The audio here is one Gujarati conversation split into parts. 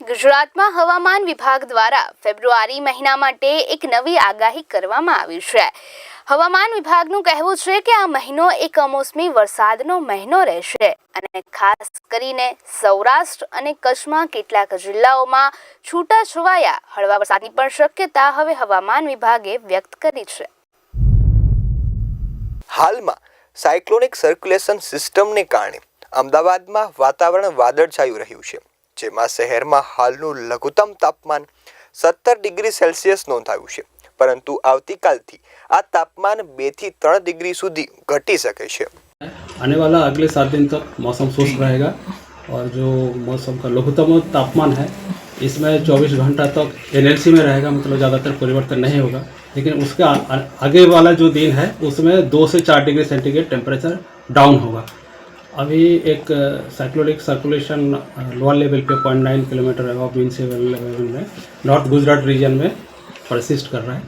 ગુજરાતમાં હવામાન વિભાગ દ્વારા ફેબ્રુઆરી મહિના માટે એક નવી આગાહી કરવામાં આવી છે. હવામાન વિભાગનું કહેવું છે કે આ મહિનો એક કમોસમી વરસાદનો મહિનો રહેશે અને ખાસ કરીને સૌરાષ્ટ્ર અને કચ્છમાં કેટલાક જિલ્લાઓમાં છૂટાછવાયા હળવા વરસાદની પણ શક્યતા હવે હવામાન વિભાગે વ્યક્ત કરી છે. હાલમાં સાયક્લોનિક સર્ક્યુલેશન સિસ્ટમને કારણે અમદાવાદમાં વાતાવરણ વાદળછાયું રહ્યું છે. જેમાં શહેરમાં હાલનું લઘુત્તમ તાપમાન સત્તર ડિગ્રી સેલ્સિયસ નોંધાયું છે પરંતુ આવતીકાલથી આ તાપમાન બેથી ત્રણ ડિગ્રી સુધી ઘટી શકે છે आने वाला अगले सात दिन तक मौसम शुष्क रहेगा और जो मौसम का लघुत्तम तापमान है इसमें 24 घंटा तक एनएलसी में रहेगा मतलब ज़्यादातर परिवर्तन नहीं होगा लेकिन उसके आ- आ- आगे वाला जो दिन है उसमें दो से चार डिग्री सेंटीग्रेड टेम्परेचर डाउन होगा अभी एक साइक्लोनिक सर्कुलेशन लोअर लेवल पे point nine kilometre above mean sea level में नॉर्थ गुजरात रीजन में परसिस्ट कर रहा है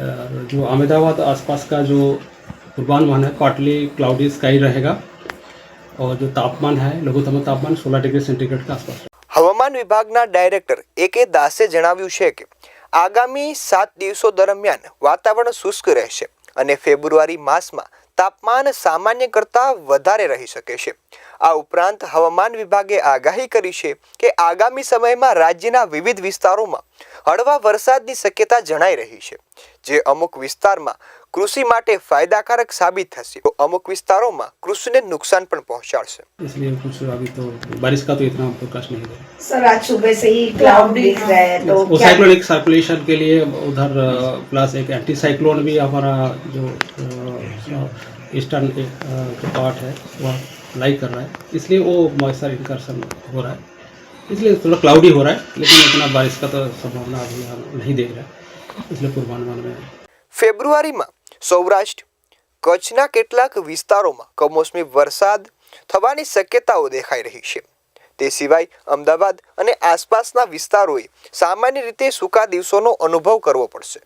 और जो अहमदाबाद आसपास का जो पूर्वानुमान है पार्टली क्लाउडी स्काई रहेगा और जो तापमान है लघुत्तम तापमान 16 डिग्री सेंटीग्रेड के आसपास रहेगा। હવામાન વિભાગના ડાયરેક્ટર એ કે દાસે જણાવ્યું છે કે આગામી સાત દિવસો દરમિયાન વાતાવરણ શુષ્ક રહેશે અને ફેબ્રુઆરી માસમાં તાપમાન સામાન્ય કરતાં વધારે રહી શકે છે. આ ઉપરાંત હવામાન વિભાગે આગાહી કરી છે કે આગામી સમયમાં રાજ્યના વિવિધ વિસ્તારોમાં હળવા વરસાદની શક્યતા જણાઈ રહી છે જે અમુક વિસ્તારમાં કૃષિ માટે ફાયદાકારક સાબિત થશે તો અમુક વિસ્તારોમાં કૃષિને નુકસાન પણ પહોંચાડશે इसलिए कुछ अभी तो बारिश का तो इतना फोरकास्ट नहीं है सर आज सुबह से ही क्लाउड दिख रहा है तो वो क्या साइक्लोनिक सर्कुलेशन के लिए उधर प्लस एक एंटी साइक्लोन भी हमारा जो ईस्टर्न जो पार्ट है वह लाई कर रहा है इसलिए वो मॉइस्चर इनकर्सन हो रहा है इसलिए थोड़ा क्लाउडी हो रहा है लेकिन इतना बारिश का तो संभावना अभी हम नहीं देख रहे हैं इसलिए पूर्वानुमान में ફેબ્રુઆરીમાં સૌરાષ્ટ્ર કચ્છના કેટલાક વિસ્તારોમાં કમોસમી વરસાદ થવાની શક્યતાઓ દેખાઈ રહી છે તે સિવાય અમદાવાદ અને આસપાસના વિસ્તારોએ સામાન્ય રીતે સૂકા દિવસોનો અનુભવ કરવો પડશે